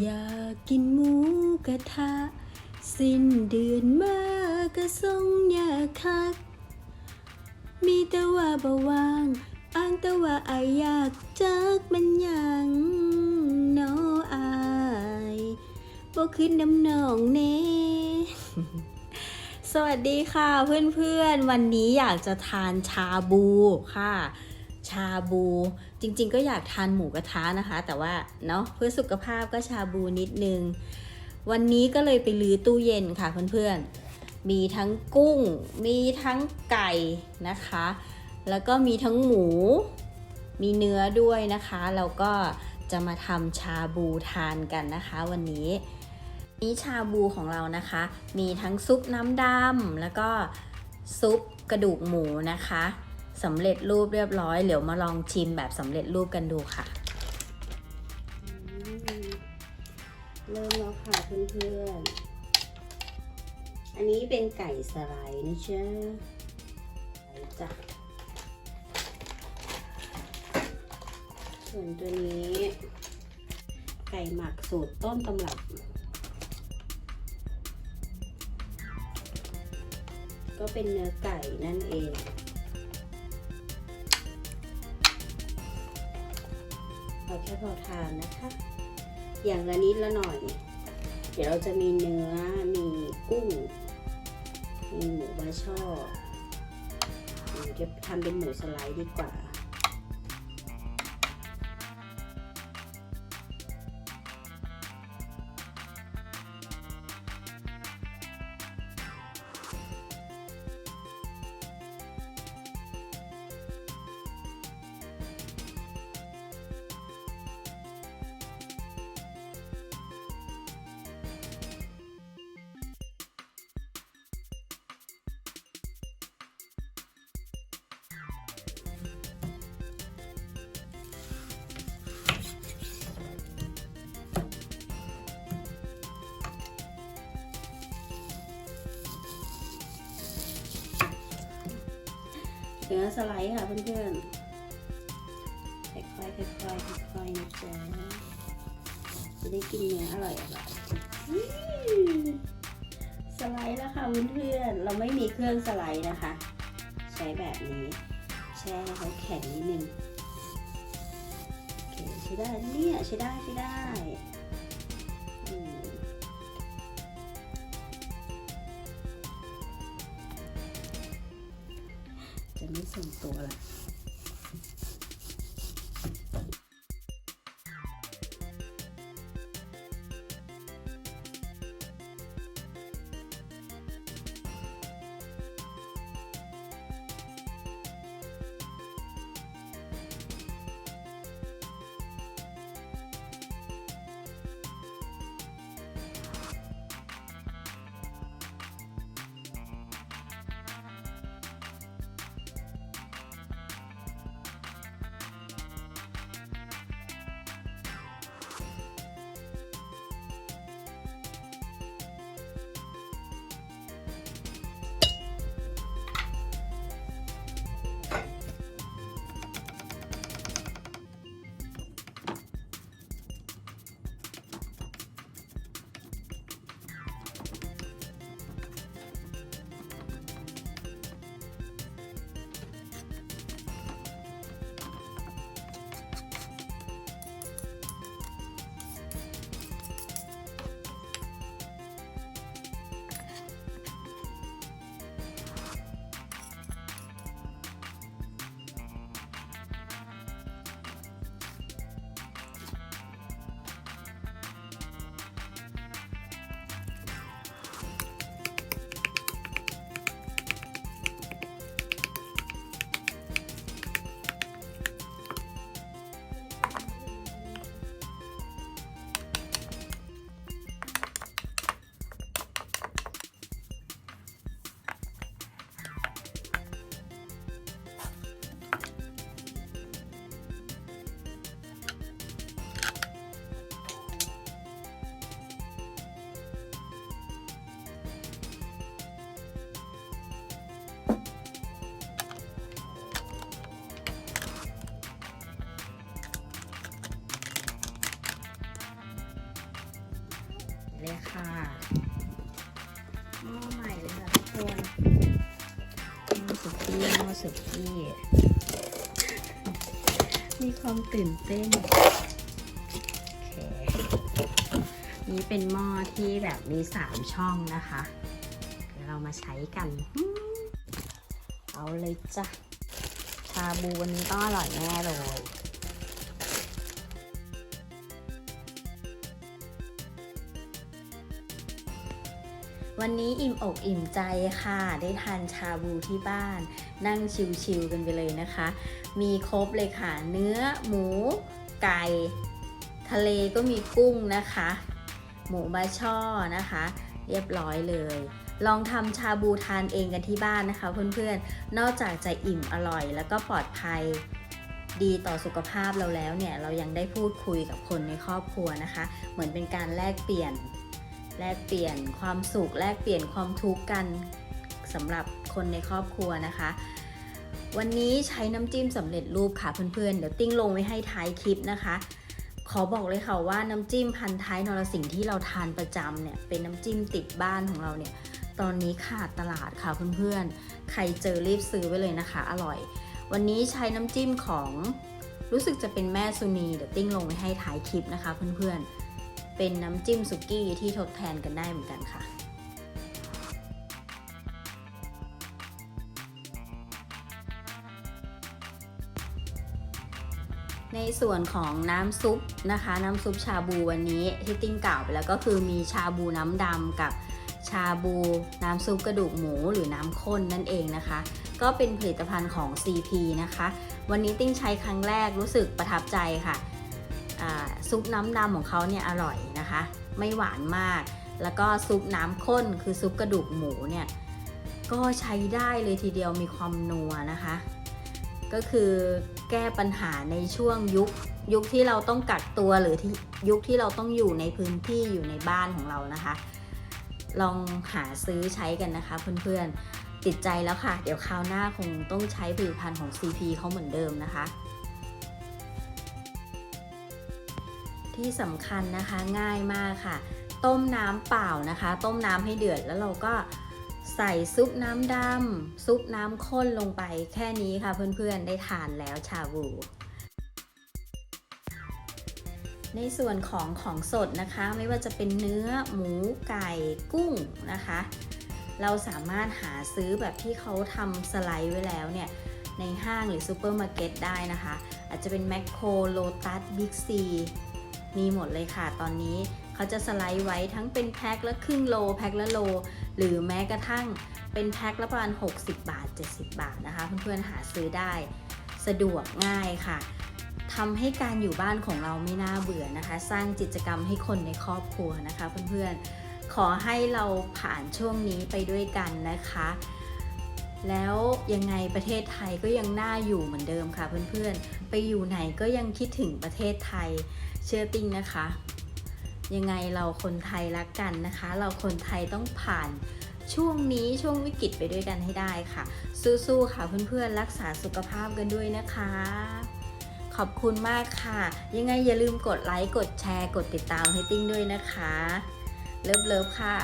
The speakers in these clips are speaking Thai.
อยากกินหมูกระทะ สิ้นเดือนมาก็ส่งอยากคัก มีแต่ว่าบ่วางอ้างแต่ว่าอายอยากจักมันยังเนออายบ่ขึ้นน้ำหนองเน่สวัสดีค่ะเพื่อนๆ วันนี้อยากจะทานชาบูค่ะ ชาบู จริงๆ ก็อยากทานหมูกระทะนะคะ แต่ว่าเนาะเพื่อสุขภาพก็ชาบูนิดนึง วันนี้ก็เลยไปลื้อตู้เย็นค่ะเพื่อนๆ มีทั้งกุ้ง มีทั้งไก่นะคะ แล้วก็มีทั้งหมู มีเนื้อด้วยนะคะ แล้วก็จะมาทำชาบูทานกันนะคะวันนี้นี้ชาบูของเรานะคะ มีทั้งซุปน้ำดำแล้วก็ซุปกระดูกหมูนะคะ สำเร็จรูปเรียบร้อย เดี๋ยวมาลองชิมแบบสำเร็จรูปกันดูค่ะ เริ่มแล้วค่ะเพื่อนๆ อันนี้เป็นไก่สไลด์นะเชื่อจ้ะส่วนตัวนี้ ไก่หมักสูตรต้นตำรับ ก็เป็นเนื้อไก่นั่นเอง อแค่พอทานนะคะ อย่างละนิดละหน่อย เดี๋ยวเราจะมีเนื้อ มีกุ้ง มีหมูบะช่อเดี๋ยวจะทำเป็นหมูสไลด์ดีกว่า เนื้อสไลด์ค่ะเพื่อนๆค่อยๆค่อยๆค่อยๆนะจ๊ะจะได้กินเนื้ออร่อยอร่อยสไลด์แล้วค่ะเพื่อนๆเราไม่มีเครื่องสไลด์นะคะ ใช้แบบนี้แช่ให้เขาแข็งนิดนึงโอเคใช้ได้เนี่ยใช้ได้ใช้ได้ สุกี้ มีความตื่นเต้นโอเคนี่เป็นหม้อที่แบบมีสามช่องนะคะ เดี๋ยวเรามาใช้กัน เอาเลยจ้ะ ชาบูวันนี้ต้องอร่อยแน่เลยวันนี้อิ่มอกอิ่มใจค่ะ ได้ทานชาบูที่บ้าน นั่งชิวๆกันไปเลยนะคะ มีครบเลยค่ะ เนื้อหมู ไก่ ทะเลก็มีกุ้งนะคะ หมูบาช่อนะคะ เรียบร้อยเลย ลองทำชาบูทานเองกันที่บ้านนะคะ เพื่อนๆ นอกจากจะอิ่มอร่อยแล้วก็ปลอดภัยดีต่อสุขภาพเราแล้วเนี่ย เรายังได้พูดคุยกับคนในครอบครัวนะคะ เหมือนเป็นการแลกเปลี่ยน แลกเปลี่ยนความสุข แลกเปลี่ยนความทุกข์กันสำหรับ คนในครอบครัวนะคะ วันนี้ใช้น้ำจิ้มสำเร็จรูปค่ะเพื่อนๆ เดี๋ยวติ้งลงไว้ให้ท้ายคลิปนะคะ ขอบอกเลยค่ะว่าน้ำจิ้มพันท้ายนรสิงห์ที่เราทานประจำเนี่ยเป็นน้ำจิ้มติดบ้านของเราเนี่ยตอนนี้ขาดตลาดค่ะเพื่อนๆ ใครเจอรีบซื้อไว้เลยนะคะ อร่อย วันนี้ใช้น้ำจิ้มของรู้สึกจะเป็นแม่ซุนีเดี๋ยวติ้งลงไว้ให้ท้ายคลิปนะคะเพื่อนๆ เป็นน้ำจิ้มสุกี้ที่ทดแทนกันได้เหมือนกันค่ะ ส่วนของน้ำซุปนะคะ น้ำซุปชาบูวันนี้ที่ติ้งกล่าวไปแล้วก็คือมีชาบูน้ำดำกับชาบูน้ำซุปกระดูกหมูหรือน้ำข้นนั่นเองนะคะ ก็เป็นผลิตภัณฑ์ของ CP นะคะ วันนี้ติ้งใช้ครั้งแรกรู้สึกประทับใจค่ะซุปน้ำดำของเขาเนี่ยอร่อยนะคะ ไม่หวานมาก แล้วก็ซุปน้ำข้นคือซุปกระดูกหมูเนี่ยก็ใช้ได้เลยทีเดียวมีความนัวนะคะ ก็คือแก้ปัญหาในช่วงยุคยุคที่เราต้องกักตัวหรือที่ยุคที่เราต้องอยู่ในพื้นที่อยู่ในบ้านของเรานะคะ ลองหาซื้อใช้กันนะคะเพื่อนๆติดใจแล้วค่ะ เดี๋ยวคราวหน้าคงต้องใช้ผลิตภัณฑ์ของ CP เขาเหมือนเดิมนะคะ ที่สำคัญนะคะง่ายมากค่ะ ต้มน้ำเปล่านะคะ ต้มน้ำให้เดือดแล้วเราก็ ใส่ซุปน้ำดำซุปน้ำข้นลงไปแค่นี้ค่ะเพื่อนๆได้ทานแล้วชาบูในส่วนของของสดนะคะ ไม่ว่าจะเป็นเนื้อหมูไก่กุ้งนะคะ เราสามารถหาซื้อแบบที่เขาทำสไลด์ไว้แล้วเนี่ย ในห้างหรือซูเปอร์มาร์เก็ตได้นะคะ อาจจะเป็นแมคโครโลตัสบิ๊กซีมีหมดเลยค่ะตอนนี้ เขาจะสไลด์ไว้ทั้งเป็นแพ็คละครึ่งโลแพ็คละโล หรือแม้กระทั่งเป็นแพ็คละประมาณ 60 บาท 70 บาทนะคะ เพื่อนๆหาซื้อได้สะดวกง่ายค่ะทำให้การอยู่บ้านของเราไม่น่าเบื่อนะคะ สร้างกิจกรรมให้คนในครอบครัวนะคะเพื่อนๆขอให้เราผ่านช่วงนี้ไปด้วยกันนะคะ แล้วยังไงประเทศไทยก็ยังน่าอยู่เหมือนเดิมค่ะเพื่อนๆ ไปอยู่ไหนก็ยังคิดถึงประเทศไทยเชื่อติ้งนะคะ ยังไงเราคนไทยรักกันนะคะ เราคนไทยต้องผ่านช่วงนี้ช่วงวิกฤตไปด้วยกันให้ได้ค่ะ สู้ๆค่ะเพื่อนๆรักษาสุขภาพกันด้วยนะคะ ขอบคุณมากค่ะ ยังไงอย่าลืมกดไลค์กดแชร์ กดติดตามให้ติ้งด้วยนะคะ เลิฟเลิฟๆค่ะ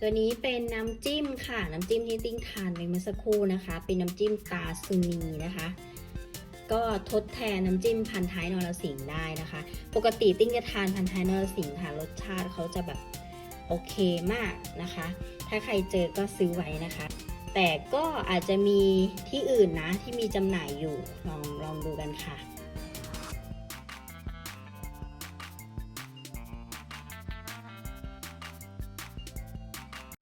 ตัวนี้เป็นน้ำจิ้มค่ะ น้ำจิ้มที่ติ้งทานไปเมื่อสักครู่นะคะ เป็นน้ำจิ้มตาซูนีนะคะ ก็ทดแทนน้ำจิ้มพันท้ายนรสิงห์ได้นะคะ ปกติติ้งจะทานพันท้ายนรสิงห์ค่ะ รสชาติเขาจะแบบโอเคมากนะคะ ถ้าใครเจอก็ซื้อไว้นะคะ แต่ก็อาจจะมีที่อื่นนะที่มีจำหน่ายอยู่ ลองลองดูกันค่ะ